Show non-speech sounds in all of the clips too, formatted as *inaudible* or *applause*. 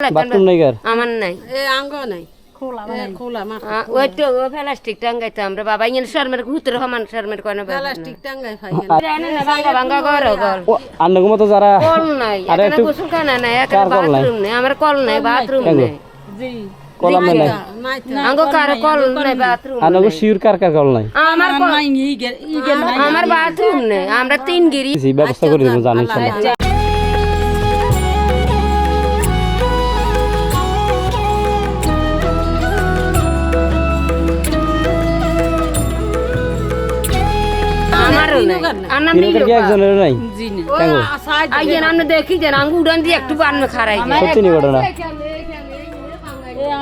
Bathroom নাই গার আমার নাই। এ আঙ্গ নাই। খোলা খোলা মা আ, ওই তো ও প্লাস্টিক টাঙ্গাইতে আমরা বাবা শর্মের ভিতরে সমান শর্মের কোনো প্লাস্টিক টাঙ্গাই ফাই ভাঙ্গা ভাঙ্গা ঘর ঘর আন্নগো মতো যারা? কল নাই আরে এখানে একটু- গোসলখানা নাই এখানে কার কল নাই? বাথরুম নাই আমার কল নাই বাথরুম নাই। কলাম নাই? নাই নাই আঙ্গো কার কল নাই বাথরুম আন্নগো শিউর কার কার কল নাই? আমার কল- আমার বাথরুম নেই আমরা তিন গিরি। ব্যবস্থা করে দেবো জানি একজনের নাই আইয়েন আমরা দেখি যে আঙ্গু উড়ান দিয়ে একটু বান খারাই সত্যি নি ঘটনা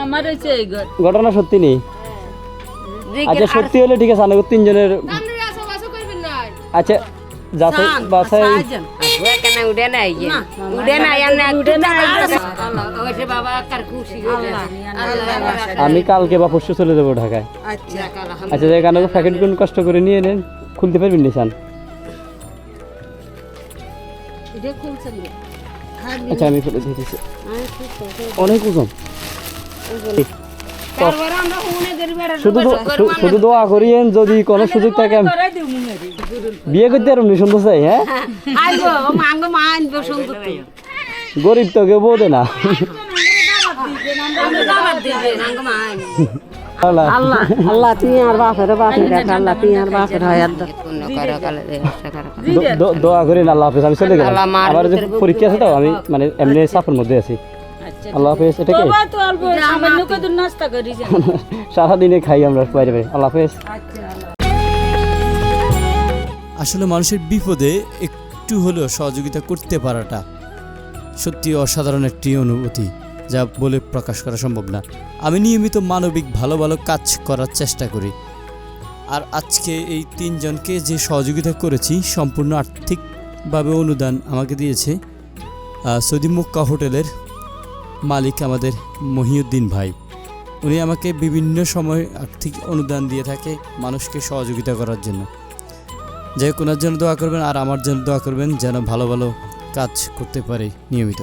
আমার হয়েছে ঘটনা সত্যি নেই আচ্ছা সত্যি হলে ঠিক আছে আন্নগো তিনজনের আচ্ছা যাচাই উড়ে উড়ে না উড়ে ওইসে বাবা কার খুশি হয়ে আমি কালকে বা পরশু চলে যাব ঢাকায় আচ্ছা আচ্ছা কারণে প্যাকেট কোন কষ্ট করে নিয়ে নেন খুলতে পারবেন নিশান আচ্ছা আমি ফেলে দিয়ে দিচ্ছি অনেক ওজন শুধু দোয়া করিয়েন যদি কোনো সুযোগ থাকে আমি বিয়ে করতে আর সুন্দর চাই হ্যাঁ? তো। গরিব তো কেউ বোধে না। আল্লাহ। আল্লাহ আল্লাহ তুই আর বাপের বাপের আল্লাহ তুই আর বাপের আর দেখ। পূর্ণ করো কালে দে আশা করো দো- দো- দোয়া করেন আল্লাহ হাফেজ আমি চলে গেলাম। আমার যে পরীক্ষা আছে তো আমি মানে এমনি চাপের মধ্যে আছি। আল্লাহ হাফেজ এটা কি? বাবা তো অল্প সামান্য কত নাস্তা করি যে। *laughs* সারাদিনে খাই আমরা বাইরে বাইরে। আল্লাহ হাফেজ। আসলে মানুষের বিপদে একটু হলেও সহযোগিতা করতে পারাটা সত্যি অসাধারণ একটি অনুভূতি। যা বলে প্রকাশ করা সম্ভব না। আমি নিয়মিত মানবিক ভালো ভালো কাজ করার চেষ্টা করি। আর আজকে এই তিনজনকে যে সহযোগিতা করেছি, সম্পূর্ণ আর্থিকভাবে অনুদান আমাকে দিয়েছে সৌদি মক্কা হোটেলের মালিক আমাদের মহিউদ্দিন ভাই। উনি আমাকে বিভিন্ন সময় আর্থিক অনুদান দিয়ে থাকে মানুষকে সহযোগিতা করার জন্য। যে কোনার জন্য দোয়া করবেন আর আমার জন্য দোয়া করবেন যেন ভালো ভালো কাজ করতে পারি নিয়মিত।